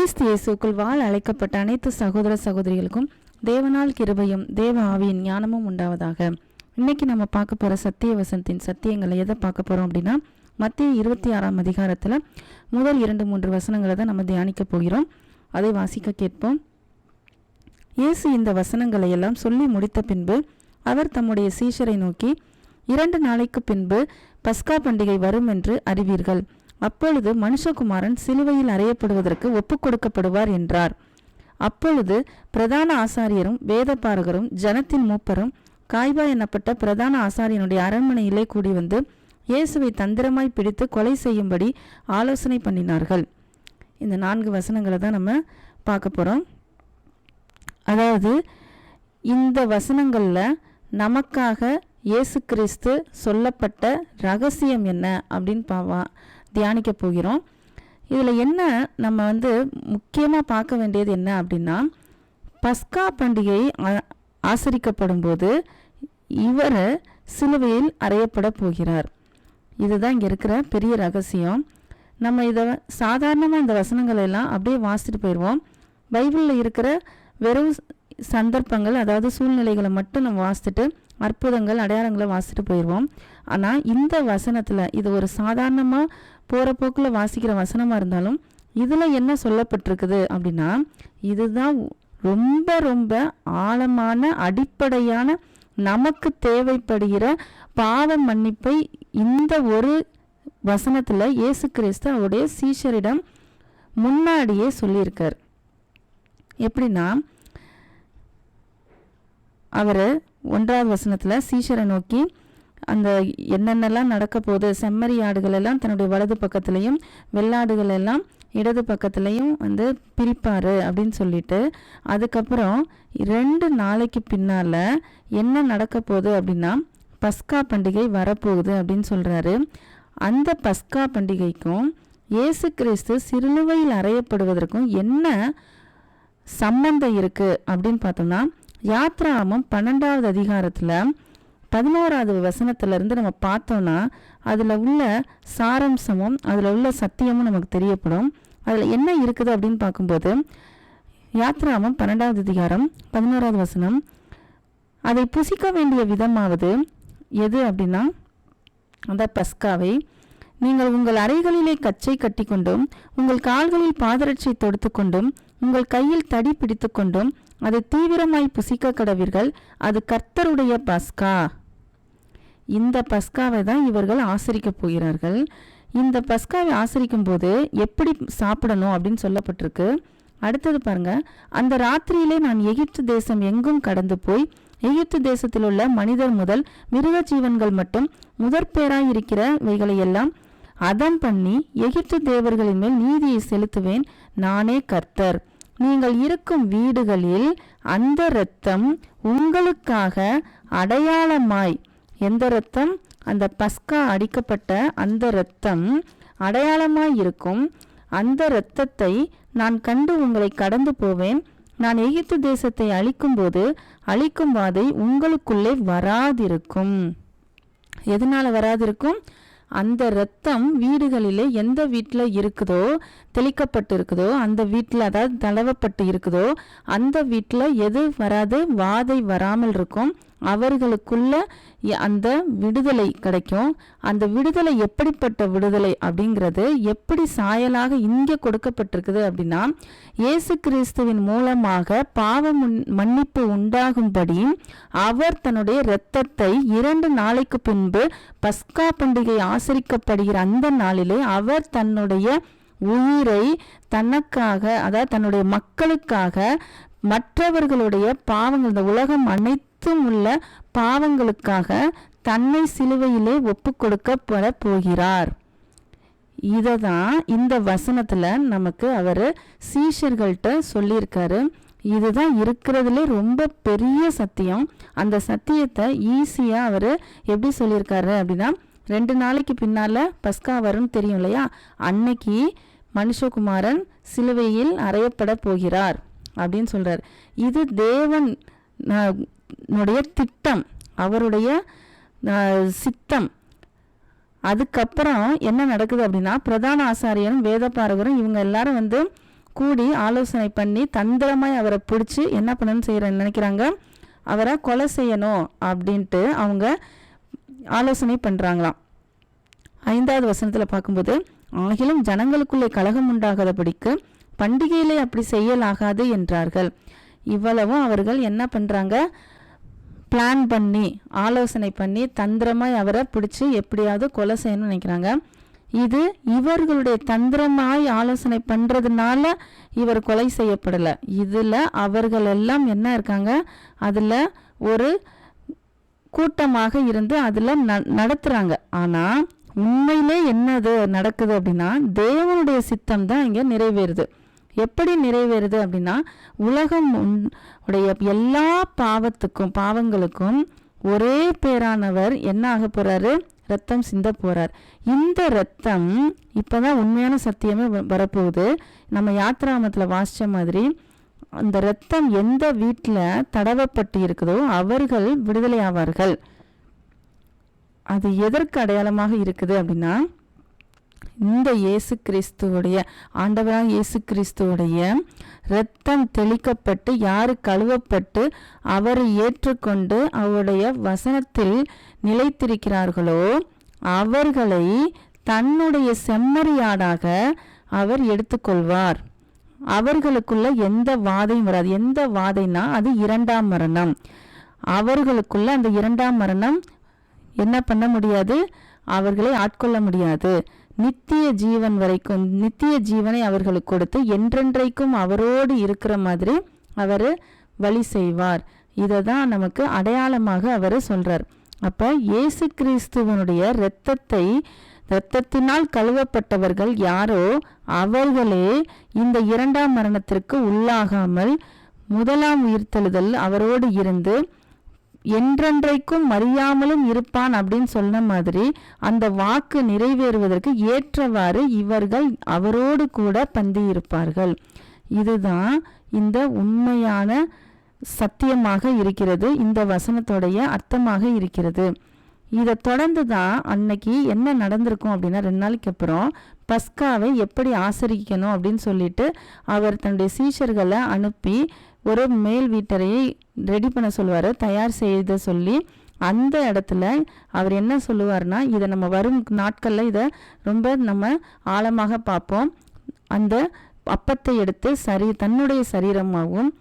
கிறிஸ்து இயேசுக்குள் வாழ் அழைக்கப்பட்ட அனைத்து சகோதர சகோதரிகளுக்கும் தேவனால் கிருபையும் தேவ ஆவியின் ஞானமும் உண்டாவதாக. இன்னைக்கு நம்ம பார்க்க போற சத்திய வசனத்தின் சத்தியங்களை எதை பார்க்க போறோம் அப்படின்னா மத்திய இருபத்தி ஆறாம் அதிகாரத்துல முதல் இரண்டு மூன்று வசனங்களை தான் நம்ம தியானிக்க போகிறோம். அதை வாசிக்க கேட்போம். இயேசு இந்த வசனங்களை எல்லாம் சொல்லி முடித்த பின்பு அவர் தம்முடைய சீஷரை நோக்கி இரண்டு நாளைக்கு பின்பு பஸ்கா பண்டிகை வரும் என்று அறிவீர்கள். அப்பொழுது மனுஷகுமாரன் சிலுவையில் அறையப்படுவதற்கு ஒப்புக் கொடுக்கப்படுவார் என்றார். அப்பொழுது பிரதான ஆசாரியரும் வேதபாரகரும் ஜனத்தின் மூப்பரும் காய்பா எனப்பட்ட பிரதான ஆசாரியனுடைய அரண்மனையிலே கூடி வந்து இயேசுவை தந்திரமாய் பிடித்து கொலை செய்யும்படி ஆலோசனை பண்ணினார்கள். இந்த நான்கு வசனங்களை தான் நம்ம பார்க்க போகிறோம் அதாவது இந்த வசனங்களில் நமக்காக இயேசு கிறிஸ்து சொல்லப்பட்ட ரகசியம் என்ன அப்படின்னு பாவா தியானிக்க போகிறோம். இதில் என்ன நம்ம வந்து முக்கியமாக பார்க்க வேண்டியது என்ன அப்படின்னா பஸ்கா பண்டிகை ஆசரிக்கப்படும் போது இவர் சிலுவையில் அறையப்பட போகிறார். இதுதான் இங்கே இருக்கிற பெரிய ரகசியம். நம்ம இதை சாதாரணமாக இந்த வசனங்களை எல்லாம் அப்படியே வாசிட்டு போயிடுவோம் பைபிளில் இருக்கிற வெறும் சந்தர்ப்பங்கள் அதாவது சூழ்நிலைகளை மட்டும் நம்ம வாசித்துட்டு அற்புதங்கள் அடையாளங்களை வாசிட்டு போயிடுவோம் ஆனால் இந்த வசனத்தில் இது ஒரு சாதாரணமாக போகிற போக்கில் வாசிக்கிற வசனமாக இருந்தாலும் இதில் என்ன சொல்லப்பட்டிருக்குது அப்படின்னா இதுதான் ரொம்ப ரொம்ப ஆழமான அடிப்படையான நமக்கு தேவைப்படுகிற பாவ மன்னிப்பை இந்த ஒரு வசனத்தில் இயேசு கிறிஸ்து அவருடைய சீஷரிடம் முன்னாடியே சொல்லியிருக்கார். எப்படின்னா அவர் ஒன்றாவது வசனத்தில் சீஷரை நோக்கி அந்த என்னென்னலாம் நடக்க போகுது செம்மறி ஆடுகள் எல்லாம் தன்னுடைய வலது பக்கத்துலேயும் வெள்ளாடுகள் எல்லாம் இடது பக்கத்துலேயும் வந்து பிரிப்பார் அப்படின்னு சொல்லிட்டு அதுக்கப்புறம் ரெண்டு நாளைக்கு பின்னால் என்ன நடக்க போகுது அப்படின்னா பஸ்கா பண்டிகை வரப்போகுது அப்படின்னு சொல்கிறாரு அந்த பஸ்கா பண்டிகைக்கும் இயேசு கிறிஸ்து சிறுநுவையில் அறையப்படுவதற்கும் என்ன சம்பந்தம் இருக்குது அப்படின்னு பார்த்தோம்னா யாத்ராமம் பன்னெண்டாவது அதிகாரத்தில் பதினோராவது வசனத்துல இருந்து நம்ம பார்த்தோம்னா அதில் உள்ள சாரம்சமும் அதில் உள்ள சத்தியமும் நமக்கு தெரியப்படும். அதில் என்ன இருக்குது அப்படின்னு பார்க்கும்போது யாத்ராமம் பன்னெண்டாவது அதிகாரம் பதினோராவது வசனம் அதை புசிக்க வேண்டிய விதமாவது எது அப்படின்னா அந்த பஸ்காவை நீங்கள் உங்கள் அறைகளிலே கச்சை கட்டிக்கொண்டும் உங்கள் கால்களில் பாதரட்சை தொடுத்துக்கொண்டும் உங்கள் கையில் தடி பிடித்துக்கொண்டும் அது தீவிரமாய் புசிக்க கடவீர்கள். அது கர்த்தருடைய பஸ்கா. இந்த பஸ்காவை தான் இவர்கள் ஆசரிக்க போகிறார்கள். இந்த பஸ்காவை ஆசரிக்கும் போது எப்படி சாப்பிடணும் அப்படின்னு சொல்லப்பட்டிருக்கு. அடுத்தது பாருங்க. அந்த ராத்திரியிலே நான் எகிப்து தேசம் எங்கும் கடந்து போய் எகிப்து தேசத்தில் உள்ள மனிதர் முதல் மிருக ஜீவன்கள் மட்டும் முதற்பேராய் இருக்கிறவைகளை எல்லாம் அதம் பண்ணி எகிப்து தேவர்களின் மேல் நீதியை செலுத்துவேன். நானே கர்த்தர். நீங்கள் இருக்கும் வீடுகளில் அந்த இரத்தம் உங்களுக்காக அடையாளமாய் எந்த இரத்தம்? அந்த பஸ்கா அடிக்கப்பட்ட அந்த இரத்தம் அடையாளமாய் இருக்கும். அந்த இரத்தத்தை நான் கண்டு உங்களை கடந்து போவேன். நான் எகிப்து தேசத்தை அழிக்கும்போது அழிக்கும் வாதை உங்களுக்குள்ளே வராதிருக்கும். எதனால வராதிருக்கும்? அந்த ரத்தம் வீடுகளிலே எந்த வீட்டில் இருக்குதோ தெளிக்கப்பட்டு இருக்குதோ அந்த வீட்டில் அதாவது தளவப்பட்டு இருக்குதோ அந்த வீட்டில் எது வராது வாதை வராமல் இருக்கும். அவர்களுக்குள்ள அந்த விடுதலை கிடைக்கும். அந்த விடுதலை எப்படிப்பட்ட விடுதலை அப்படிங்கிறது எப்படி சாயலாக இங்கே கொடுக்கப்பட்டிருக்குது அப்படின்னா இயேசு கிறிஸ்துவின் மூலமாக பாவ முன்- மன்னிப்பு உண்டாகும்படி அவர் தன்னுடைய இரத்தத்தை இரண்டு நாளைக்கு பின்பு பஸ்கா பண்டிகை ஆசரிக்கப்படுகிற அந்த நாளிலே அவர் தன்னுடைய உயிரை தனக்காக அதாவது தன்னுடைய மக்களுக்காக மற்றவர்களுடைய பாவங்கள் இந்த உலகம் அனைத்தும் உள்ள பாவங்களுக்காக தன்னை சிலுவையிலே ஒப்பு கொடுக்கப்பட போகிறார் இதை தான் இந்த வசனத்தில் நமக்கு அவர் சீஷர்கள்ட்ட சொல்லியிருக்காரு. இதுதான் இருக்கிறதுலே ரொம்ப பெரிய சத்தியம். அந்த சத்தியத்தை ஈஸியாக அவர் எப்படி சொல்லியிருக்காரு அப்படின்னா ரெண்டு நாளைக்கு பின்னால் பஸ்கா வரும்னு தெரியும் இல்லையா? அன்னைக்கு மனுஷகுமாரன் சிலுவையில் அறையப்பட போகிறார் அப்படின்னு சொல்கிறார் இது தேவன் அவருடைய திட்டம் அவருடைய சித்தம். அதுக்கப்புறம் என்ன நடக்குது அப்படின்னா பிரதான ஆசாரியரும் வேதபாரகரும் இவங்க எல்லாரும் வந்து கூடி ஆலோசனை பண்ணி தந்திரமாய் அவரை பிடிச்சி என்ன பண்ணணும்னு செய்கிற நினைக்கிறாங்க. அவரை கொலை செய்யணும் அப்படின்ட்டு அவங்க ஆலோசனை பண்ணுறாங்களாம் ஐந்தாவது வசனத்தில் பார்க்கும்போது ஆகிலும் ஜனங்களுக்குள்ளே கலகம் உண்டாகாதபடிக்கு பண்டிகையிலே அப்படி செய்யலாகாது என்றார்கள். இவ்வளவும் அவர்கள் என்ன பண்ணுறாங்க பிளான் பண்ணி ஆலோசனை பண்ணி தந்திரமாய் அவரை பிடிச்சி எப்படியாவது கொலை செய்யணும்னு நினைக்கிறாங்க. இது இவர்களுடைய தந்திரமாய் ஆலோசனை பண்ணுறதுனால இவர் கொலை செய்யப்படலை. இதில் அவர்கள் எல்லாம் என்ன இருக்காங்க? அதில் ஒரு கூட்டமாக இருந்து அதில் ந நடத்துகிறாங்க ஆனால் உண்மையிலே என்னது நடக்குது அப்படின்னா தேவனுடைய சித்தம் தான் இங்கே நிறைவேறுது. எப்படி நிறைவேறுது அப்படின்னா உலகம் உன்- உடைய எல்லா பாவத்துக்கும் பாவங்களுக்கும் ஒரே பேரானவர் என்ன ஆக போகிறாரு ரத்தம் சிந்த போகிறார் இந்த ரத்தம் இப்போ தான் உண்மையான சத்தியமே வ- வரப்போகுது. நம்ம யாத்ராமத்தில் வாசிச்ச மாதிரி அந்த ரத்தம் எந்த வீட்டில் தடவப்பட்டு இருக்குதோ அவர்கள் விடுதலை ஆவார்கள். அது எதற்கு அடையாளமாக இருக்குது அப்படின்னா இந்த இயேசு கிறிஸ்துவுடைய ஆண்டவராக இயேசு கிறிஸ்துவுடைய இரத்தம் தெளிக்கப்பட்டு யாரு கழுவப்பட்டு அவரை ஏற்றுக்கொண்டு அவருடைய வசனத்தில் நிலைத்திருக்கிறார்களோ அவர்களை தன்னுடைய செம்மறியாடாக அவர் எடுத்துக்கொள்வார். அவர்களுக்குள்ள எந்த வாதையும் வராது. எந்த வாதைனா அது இரண்டாம் மரணம். அவர்களுக்குள்ள அந்த இரண்டாம் மரணம் என்ன பண்ண முடியாது? அவர்களை ஆட்கொள்ள முடியாது. நித்திய ஜீவன் வரைக்கும் நித்திய ஜீவனை அவர்களுக்கு கொடுத்து என்றென்றைக்கும் அவரோடு இருக்கிற மாதிரி அவர் வழி செய்வார். இதை தான் நமக்கு அடையாளமாக அவர் சொல்றார். அப்ப இயேசு கிறிஸ்துவனுடைய இரத்தத்தை இரத்தத்தினால் கழுவப்பட்டவர்கள் யாரோ அவர்களே இந்த இரண்டாம் மரணத்திற்கு உள்ளாகாமல் முதலாம் உயிர்த்தெழுதல் அவரோடு இருந்து என்றென்றைக்கும் மறியாமலும் இருப்பான் அப்படின்னு சொன்ன மாதிரி அந்த வாக்கு நிறைவேறுவதற்கு ஏற்றவாறு இவர்கள் அவரோடு கூட பந்தியிருப்பார்கள். இதுதான் இந்த உண்மையான சத்தியமாக இருக்கிறது இந்த வசனத்துடைய அர்த்தமாக இருக்கிறது. இதை தொடர்ந்து தான் அன்னைக்கு என்ன நடந்திருக்கும் அப்படின்னா ரெண்டு நாளைக்கு அப்புறம் பஸ்காவை எப்படி ஆசரிக்கணும் அப்படின்னு சொல்லிட்டு அவர் தன்னுடைய சீஷர்களை அனுப்பி ஒரு மேல் வீட்டரையை ரெடி பண்ண சொல்லுவார் தயார் செய்த சொல்லி அந்த இடத்துல அவர் என்ன சொல்லுவார்னா இதை நம்ம வரும் நாட்களில் இதை ரொம்ப நம்ம ஆழமாக பார்ப்போம். அந்த அப்பத்தை எடுத்து சரி தன்னுடைய சரீரமாகவும்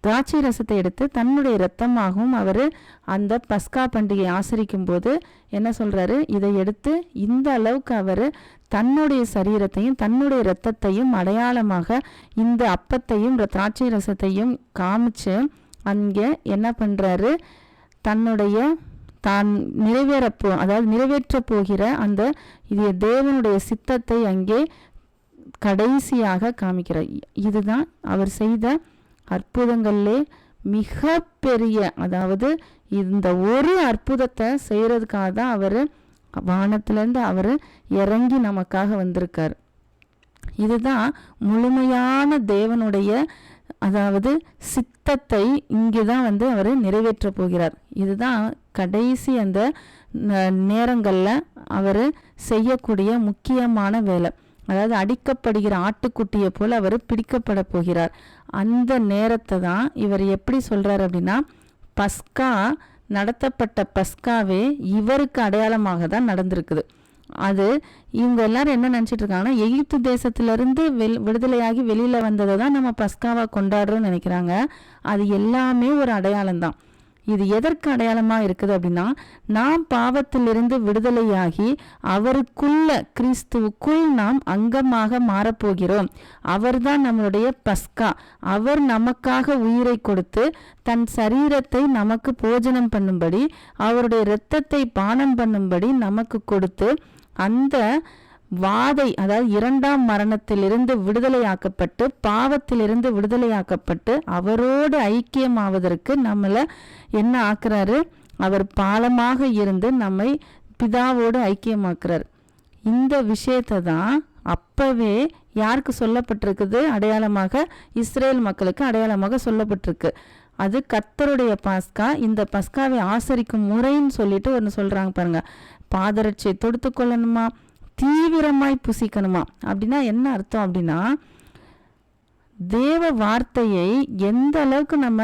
திராட்சை ரசத்தை எடுத்து தன்னுடைய இரத்தமாகவும் அவர் அந்த பஸ்கா பண்டிகை ஆசரிக்கும் போது என்ன சொல்கிறாரு இதை எடுத்து இந்த அளவுக்கு அவர் தன்னுடைய சரீரத்தையும் தன்னுடைய இரத்தத்தையும் அடையாளமாக இந்த அப்பத்தையும் திராட்சை ரசத்தையும் காமிச்சு அங்கே என்ன பண்றாரு? தன்னுடைய தான் நிறைவேறப்போ அதாவது நிறைவேற்றப் போகிற அந்த இது தேவனுடைய சித்தத்தை அங்கே கடைசியாக காமிக்கிறார். இதுதான் அவர் செய்த அற்புதங்கள்லே மிக பெரிய அதாவது இந்த ஒரு அற்புதத்தை செய்யறதுக்காக தான் அவர் வானத்திலேருந்து அவர் இறங்கி நமக்காக வந்திருக்கார். இதுதான் முழுமையான தேவனுடைய அதாவது சித்தத்தை இங்கே தான் வந்து அவர் நிறைவேற்ற போகிறார். இதுதான் கடைசி அந்த நேரங்களில் அவர் செய்யக்கூடிய முக்கியமான வேலை. அதாவது அடிக்கப்படுகிற ஆட்டுக்குட்டியை போல் அவர் பிடிக்கப்பட போகிறார். அந்த நேரத்தை தான் இவர் எப்படி சொல்கிறார் அப்படின்னா பஸ்கா நடத்தப்பட்ட பஸ்காவே இவருக்கு அடையாளமாக தான் நடந்திருக்குது. அது இவங்க எல்லாரும் என்ன நினச்சிட்டு இருக்காங்கன்னா எகிப்து தேசத்திலிருந்து வெல் விடுதலையாகி வெளியில் வந்ததை தான் நம்ம பஸ்காவாக கொண்டாடுறோம்னு நினைக்கிறாங்க. அது எல்லாமே ஒரு அடையாளம் தான். இது எதற்கு அடையாளமாக இருக்குது அப்படின்னா நாம் பாவத்திலிருந்து விடுதலையாகி அவருக்குள்ள கிறிஸ்துவுக்குள் நாம் அங்கமாக மாறப்போகிறோம். அவர்தான் நம்மளுடைய பஸ்கா. அவர் நமக்காக உயிரை கொடுத்து தன் சரீரத்தை நமக்கு போஜனம் பண்ணும்படி அவருடைய இரத்தத்தை பானம் பண்ணும்படி நமக்கு கொடுத்து அந்த வாதை அதாவது இரண்டாம் மரணத்திலிருந்து விடுதலையாக்கப்பட்டு பாவத்திலிருந்து விடுதலையாக்கப்பட்டு அவரோடு ஐக்கியமாவதற்கு நம்மளை என்ன ஆக்குறாரு? அவர் பாலமாக இருந்து நம்மை பிதாவோடு ஐக்கியமாக்குறார். இந்த விஷயத்தை தான் அப்பவே யாருக்கு சொல்லப்பட்டிருக்குது? அடையாளமாக இஸ்ரேல் மக்களுக்கு அடையாளமாக சொல்லப்பட்டிருக்கு. அது கர்த்தருடைய பாஸ்கா இந்த பஸ்காவை ஆசரிக்கும் முறைன்னு சொல்லிட்டு ஒன்று சொல்கிறாங்க பாருங்கள் பாதரட்சை தொடுத்து கொள்ளணுமா? தீவிரமாய் புசிக்கணுமா? அப்படின்னா என்ன அர்த்தம் அப்படின்னா தேவ வார்த்தையை எந்த அளவுக்கு நம்ம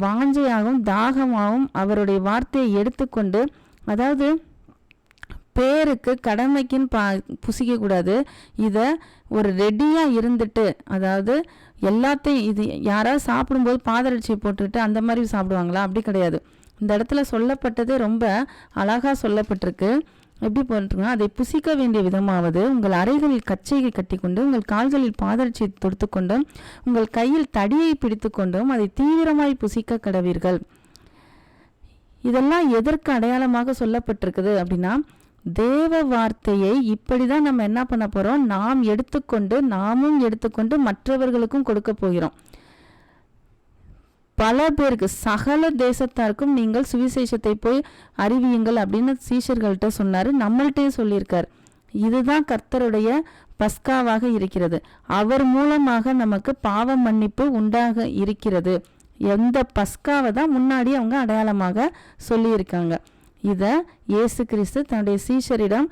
வாஞ்சையாகவும் தாகமாகவும் அவருடைய வார்த்தையை எடுத்துக்கொண்டு அதாவது பேருக்கு கடமைக்குன்னு பா புசிக்கக்கூடாது. இதை ஒரு ரெடியாக இருந்துட்டு அதாவது எல்லாத்தையும் இது யாராவது சாப்பிடும்போது பாதரட்சியை போட்டுக்கிட்டு அந்த மாதிரி சாப்பிடுவாங்களா? அப்படி கிடையாது. இந்த இடத்துல சொல்லப்பட்டது ரொம்ப அழகாக சொல்லப்பட்டிருக்கு. எப்படி போட்டிருக்கோம் அதை புசிக்க வேண்டிய விதமாவது உங்கள் அறைகளில் கச்சையை கட்டிக்கொண்டு உங்கள் கால்களில் பாதரட்சியை தொடுத்துக்கொண்டும் உங்கள் கையில் தடியை பிடித்துக்கொண்டும் அதை தீவிரமாய் புசிக்க கடவீர்கள். இதெல்லாம் எதற்கு அடையாளமாக சொல்லப்பட்டிருக்குது அப்படின்னா தேவ வார்த்தையை இப்படி தான் நம்ம என்ன பண்ண போகிறோம் நாம் எடுத்துக்கொண்டு நாமும் எடுத்துக்கொண்டு மற்றவர்களுக்கும் கொடுக்க போகிறோம். பல பேருக்கு சகல தேசத்தாருக்கும் நீங்கள் சுவிசேஷத்தை போய் அறிவியுங்கள் அப்படின்னு சீஷர்கள்ட்ட சொன்னார் நம்மள்கிட்டயும் சொல்லியிருக்கார். இதுதான் கர்த்தருடைய பஸ்காவாக இருக்கிறது. அவர் மூலமாக நமக்கு பாவ மன்னிப்பு உண்டாக இருக்கிறது. எந்த பஸ்காவை தான் முன்னாடி அவங்க அடையாளமாக சொல்லியிருக்காங்க. இதை இயேசு கிறிஸ்து தன்னுடைய சீஷரிடம்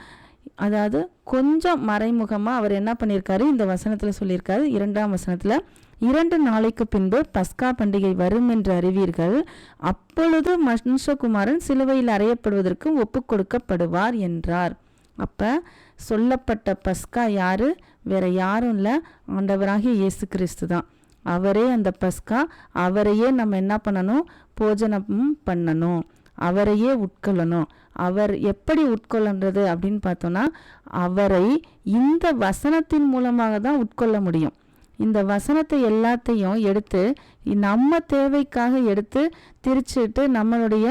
அதாவது கொஞ்சம் மறைமுகமாக அவர் என்ன பண்ணியிருக்காரு? இந்த வசனத்தில் சொல்லியிருக்காரு. இரண்டாம் வசனத்தில் இரண்டு நாளைக்கு பின்பு பஸ்கா பண்டிகை வரும் என்று அறிவீர்கள். அப்பொழுது மனுஷகுமாரன் சிலுவையில் அறையப்படுவதற்கு ஒப்பு கொடுக்கப்படுவார் என்றார். அப்போ சொல்லப்பட்ட பஸ்கா யாரு? வேற யாரும் இல்லை. ஆண்டவராகிய இயேசு கிறிஸ்து தான். அவரே அந்த பஸ்கா. அவரையே நம்ம என்ன பண்ணணும்? போஜனம் பண்ணணும். அவரையே உட்கொள்ளணும். அவர் எப்படி உட்கொள்ளன்றது அப்படின்னு பார்த்தோன்னா அவரை இந்த வசனத்தின் மூலமாக தான் உட்கொள்ள முடியும். இந்த வசனத்தை எல்லாத்தையும் எடுத்து நம்ம தேவைக்காக எடுத்து திரிச்சுட்டு நம்மளுடைய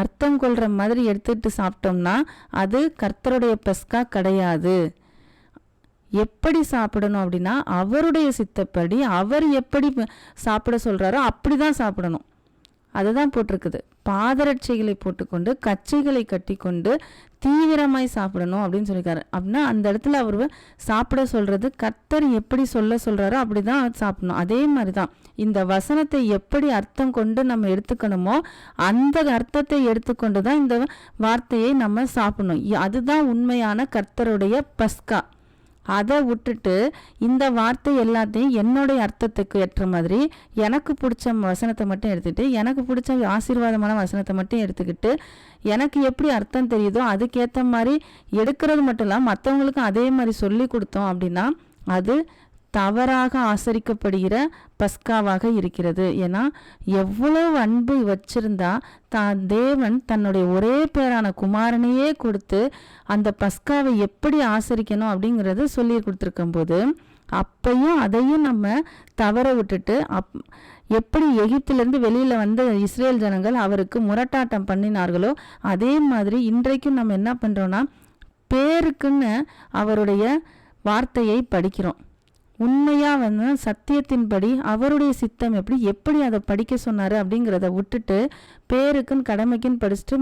அர்த்தம் கொள்கிற மாதிரி எடுத்துட்டு சாப்பிட்டோம்னா அது கர்த்தருடைய பெஸ்கா கிடையாது. எப்படி சாப்பிடணும் அப்படின்னா அவருடைய சித்தப்படி அவர் எப்படி சாப்பிட சொல்கிறாரோ அப்படி தான் சாப்பிடணும். அதுதான் போட்டிருக்குது. பாதரட்சைகளை போட்டுக்கொண்டு கச்சைகளை கட்டிக்கொண்டு தீவிரமாய் சாப்பிடணும் அப்படின்னு சொல்லியிருக்காரு. அப்படின்னா அந்த இடத்துல அவர் சாப்பிட சொல்கிறது கர்த்தர் எப்படி சொல்ல சொல்கிறாரோ அப்படி தான் சாப்பிடணும். அதே மாதிரி தான் இந்த வசனத்தை எப்படி அர்த்தம் கொண்டு நம்ம எடுத்துக்கணுமோ அந்த அர்த்தத்தை எடுத்துக்கொண்டு தான் இந்த வார்த்தையை நம்ம சாப்பிடணும். அதுதான் உண்மையான கர்த்தருடைய பஸ்கா. அதை விட்டுட்டு இந்த வார்த்தை எல்லாத்தையும் என்னுடைய அர்த்தத்துக்கு ஏற்ற மாதிரி எனக்கு பிடிச்ச வசனத்தை மட்டும் எடுத்துகிட்டு எனக்கு பிடிச்ச ஆசீர்வாதமான வசனத்தை மட்டும் எடுத்துக்கிட்டு எனக்கு எப்படி அர்த்தம் தெரியுதோ அதுக்கேற்ற மாதிரி எடுக்கிறது மட்டும் இல்லாமல் மற்றவங்களுக்கும் அதே மாதிரி சொல்லி கொடுத்தோம் அப்படின்னா அது தவறாக ஆசரிக்கப்படுகிற பஸ்காவாக இருக்கிறது. ஏன்னா எவ்வளவு அன்பு வச்சிருந்தா தான் தேவன் தன்னுடைய ஒரே பேரான குமாரனையே கொடுத்து அந்த பஸ்காவை எப்படி ஆசரிக்கணும் அப்படிங்கிறத சொல்லி கொடுத்துருக்கும் போது அப்பையும் அதையும் நம்ம தவற விட்டுட்டு அப் எப்படி எகிப்திலிருந்து வெளியில் வந்த இஸ்ரேல் ஜனங்கள் அவருக்கு முரட்டாட்டம் பண்ணினார்களோ அதே மாதிரி இன்றைக்கும் நம்ம என்ன பண்ணுறோன்னா பேருக்குன்னு அவருடைய வார்த்தையை படிக்கிறோம். உண்மையாக வந்து சத்தியத்தின்படி அவருடைய சித்தம் எப்படி எப்படி அதை படிக்க சொன்னார் அப்படிங்கிறத விட்டுட்டு பேருக்குன்னு கடமைக்குன்னு படிச்சுட்டு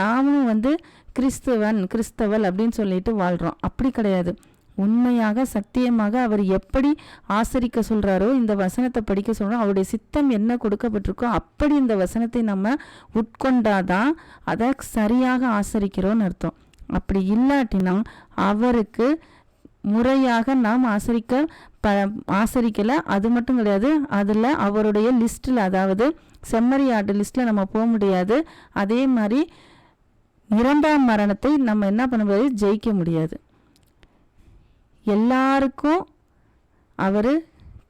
நாமும் வந்து கிறிஸ்துவன் கிறிஸ்தவல் அப்படின்னு சொல்லிட்டு வாழ்கிறோம் அப்படி கிடையாது. உண்மையாக சத்தியமாக அவர் எப்படி ஆசரிக்க சொல்கிறாரோ இந்த வசனத்தை படிக்க சொல்கிறோம் அவருடைய சித்தம் என்ன கொடுக்கப்பட்டிருக்கோ அப்படி இந்த வசனத்தை நம்ம உட்கொண்டாதான் அதை சரியாக ஆசரிக்கிறோன்னு அர்த்தம். அப்படி இல்லாட்டினா அவருக்கு முறையாக நாம் ஆசரிக்க ப ஆசரிக்கலை அது மட்டும் கிடையாது அதில் அவருடைய லிஸ்ட்டில் அதாவது செம்மறி ஆட்டு லிஸ்ட்டில் நம்ம போக முடியாது. அதே மாதிரி இரண்டாம் மரணத்தை நம்ம என்ன பண்ண முடியாது? ஜெயிக்க முடியாது. எல்லாருக்கும் அவர்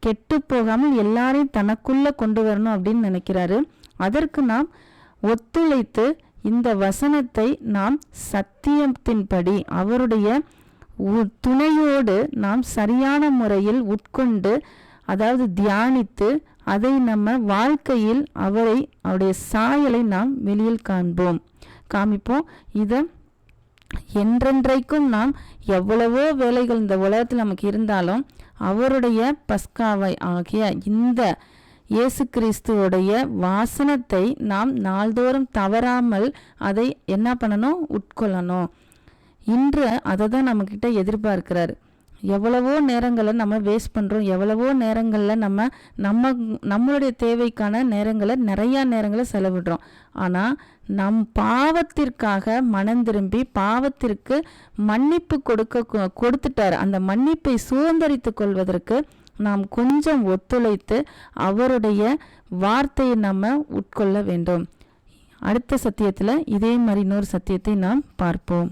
கெட்டு போகாமல் எல்லாரையும் தனக்குள்ளே கொண்டு வரணும் அப்படின்னு நினைக்கிறாரு. அதற்கு நாம் ஒத்துழைத்து இந்த வசனத்தை நாம் சத்தியத்தின்படி அவருடைய துணையோடு நாம் சரியான முறையில் உட்கொண்டு அதாவது தியானித்து அதை நம்ம வாழ்க்கையில் அவரை அவருடைய சாயலை நாம் வெளியில் காண்போம். காமிப்போம். இதை என்றென்றைக்கும் நாம் எவ்வளவோ வேலைகள் இந்த உலகத்தில் நமக்கு இருந்தாலும் அவருடைய பஸ்காவை ஆகிய இந்த இயேசு கிறிஸ்துவோடைய வாசனத்தை நாம் நாள்தோறும் தவறாமல் அதை என்ன பண்ணணும்? உட்கொள்ளணும். இன்று அதை தான் நம்மக்கிட்ட எதிர்பார்க்கிறாரு. எவ்வளவோ நேரங்களை நம்ம வேஸ்ட் பண்ணுறோம் எவ்வளவோ நேரங்களில் நம்ம நம்ம நம்மளுடைய தேவைக்கான நேரங்களை நிறையா நேரங்களை செலவிடுறோம். ஆனால் நம் பாவத்திற்காக மனம் திரும்பி பாவத்திற்கு மன்னிப்பு கொடுக்க கொடுத்துட்டார். அந்த மன்னிப்பை சுதந்திரித்து கொள்வதற்கு நாம் கொஞ்சம் ஒத்துழைத்து அவருடைய வார்த்தையை நம்ம உட்கொள்ள வேண்டும். அடுத்த சத்தியத்தில் இதே மாதிரி இன்னொரு சத்தியத்தை நாம் பார்ப்போம்.